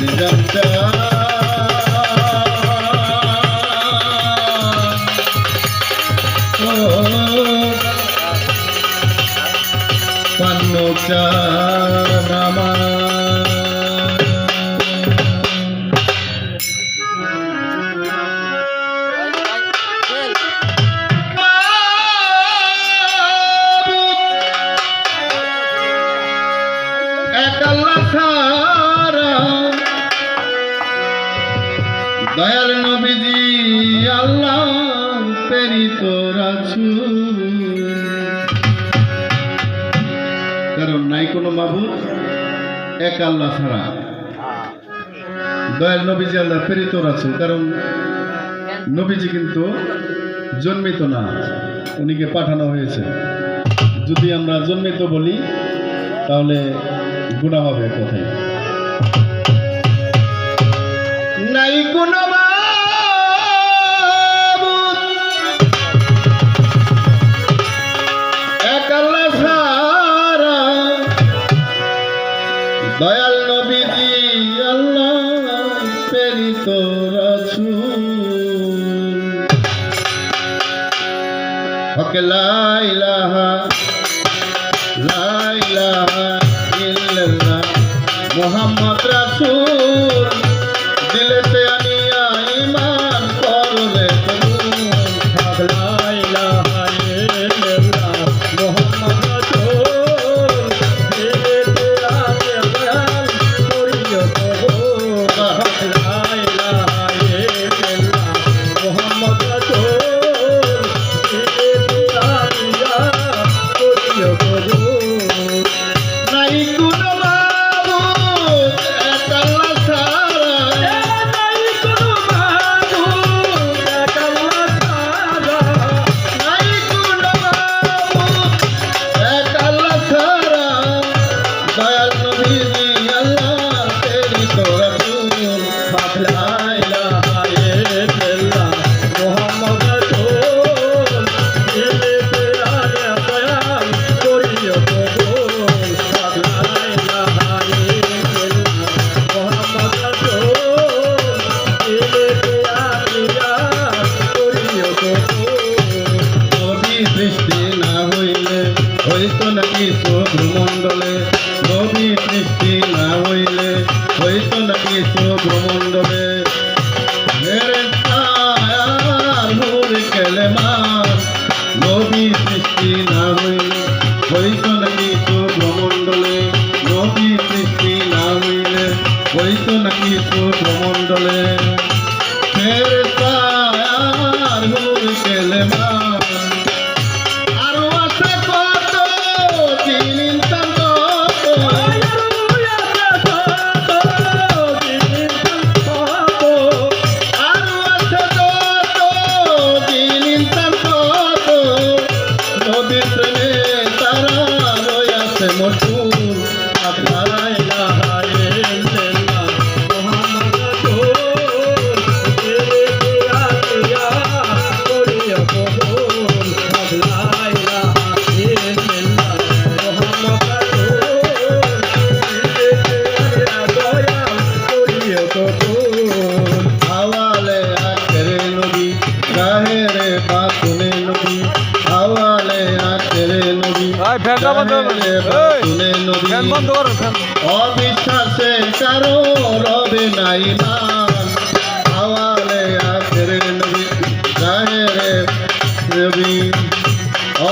Oh, one more time. কারণ নাই কোনো মাহুদ এক আল্লাহ ছাড়া। দয়াল নবীজি আল্লাহ প্রেরিত আছেন কারণ নবীজি কিন্তু জন্মিত না, উনিকে পাঠানো হয়েছে। যদি আমরা জন্মিত বলি, তাহলে গুণা হবে কোথায়? পাকে লাইলাহা লাইলাহা ইল্লাল্লাহ মোহাম্মদ রাসূল নিয়েছো ব্রহ্মণ্ডবে নবী সৃষ্টি না হইল হইত না কিছু ব্রহ্মণ্ডলে নবী সৃষ্টি না ফের তার হইলে মা la la la অবিশ্বাসে কারও রবে নাই না আওয়ালে আখের নবী রাহে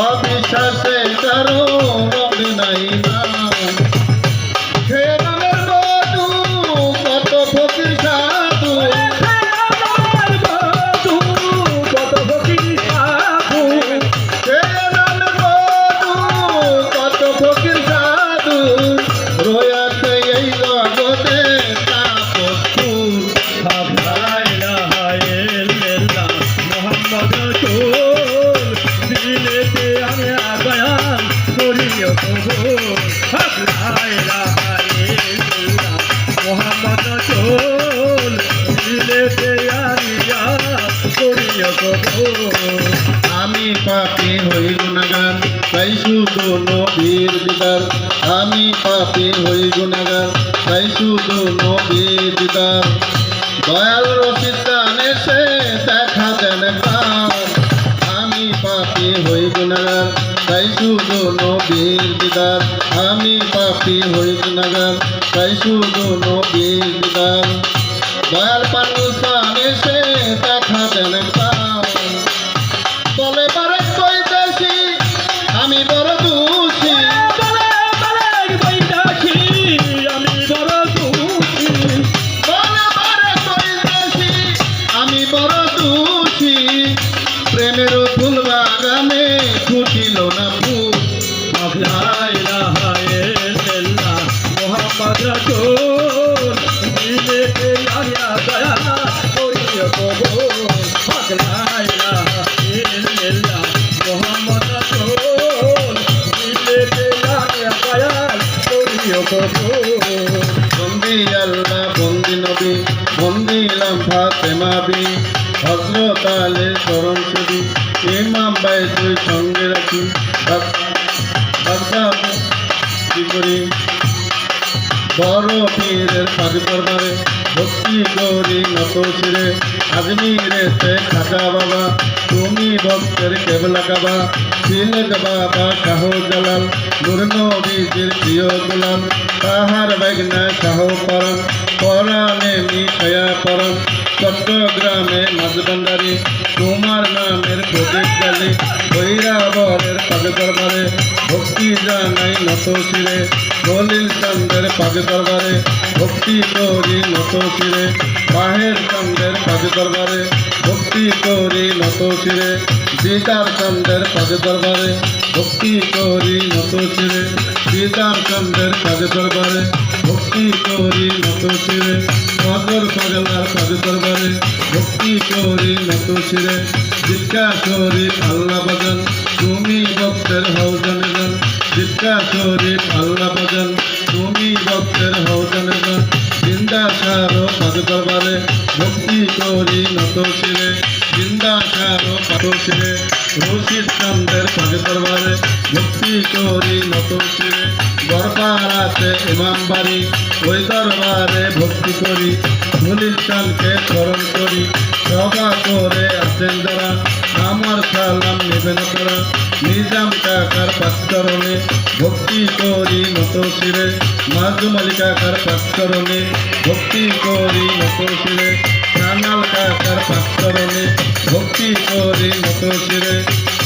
অবিশ্বাসে কারও রবে নাই আমি পাপি হই গুণাগার তাই শুধু নবীর দিদার আমি পাপি হই গুণাগার তাই শুধু নবীর দিদার দয়াল রসিদানে সে দেখা দেন আমি পাপি হই গুণাগার তাই শুধু নবীর দিদার আমি পাপি হই গুণাগার তাই শুধু নবীর দিদার দয়াল পান্ডু স্বামী সে দেখা দেন বড় পীরের পাগ দরবারে ভক্তি গৌরী নত শিরে। আজমিরেতে খাজা বাবা, তুমি ভক্তের কেবলা কাবা। সিলেট বাবা শাহ জালাল, নূর নবীজির প্রিয় গোলাম। তাহার বেগনা শাহ পরম পরাণে মিশয়া পরম চট্টগ্রামে মাঝবান্ডারি তোমার নামের প্রদীপ গালি বৈরাবরের পাগ দরবারে ভক্তি জানাই নত শিরে। দলিল চন্দ্রের পাগ দরবারে, ভক্তি করি নত শিরে। বাহের চন্দ্রের পাগ দরবারে, ভক্তি করি নত শিরে। দিদার চন্দ্রের পাগ দরবারে, ভক্তি করি নত শিরে। দিদার চন্দ্রের পাগ দরবারে, ভক্তি করি নত শিরে। নজর পাগলার পাগ দরবারে, ভক্তি করি নত শিরে। জিজ্ঞা করি আল্লাহ বাজান তুমি ভক্তের হও জানে যান জিজ্ঞা করি আল্লাহ বাজান তুমি ভক্তের হও জানে যান জিন্দা সারো পাগ দরবারে, ভক্তি করি নত শিরে। জিন্দা সারো পাগ শিরে, রশিদ চন্দ্রের পাগ দরবারে, ভক্তি করি নত শিরে। গড়পাড়াতে ইমাম বাড়ি, ওই দরবারে ভক্তি করি। দলিল চালকে স্মরণ করি, সভা করে আছেন তারা নিজাম কাকার পাঁচচরণে ভক্তি করি নত শিরে। মাজু মালিকাকার পাঁচচরণে ভক্তি করি নত শিরে। কানাল কাকার পাঁচচরণে ভক্তি করি নত শিরে।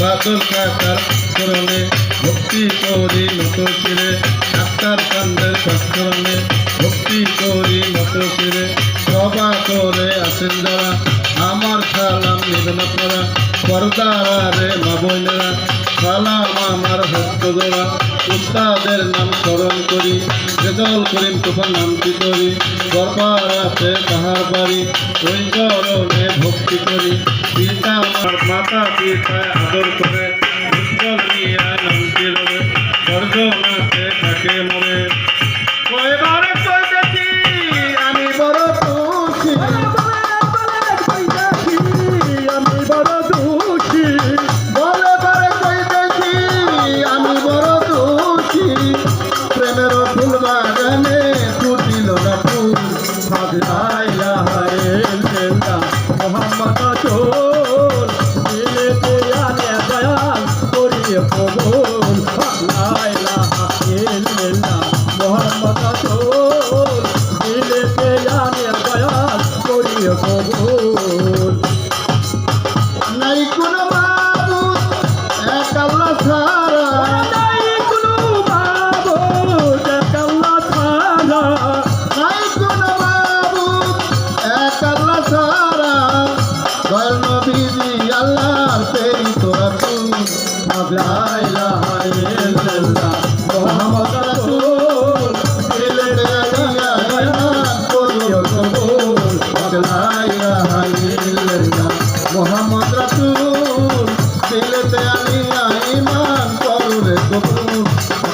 বাদল কাকার চরণে ভক্তি করি নত শিরে। ডাক্তার কান্দের পাঁচচরণে ভক্তি করি নত শিরে। সভা করে আছেন যারা সালাম নেবেন আপনারা পর্দারে মা বোনেরা সালাম আমার ভক্ত জোড়া উস্তাদের নাম স্মরণ করি রেজল করিম তুফান নামটি করি। গর্বারাতে তাহার বাড়ি, ওই চরণে ভক্তি করি। পিতা আমার মাতা পিতায় আদর করে, উজ্জ্বল মিয়া নামটি রবে স্বর্গনাথে থাকে মনে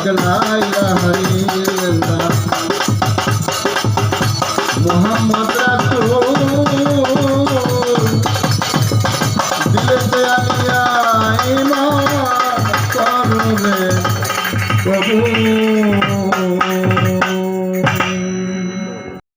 Jala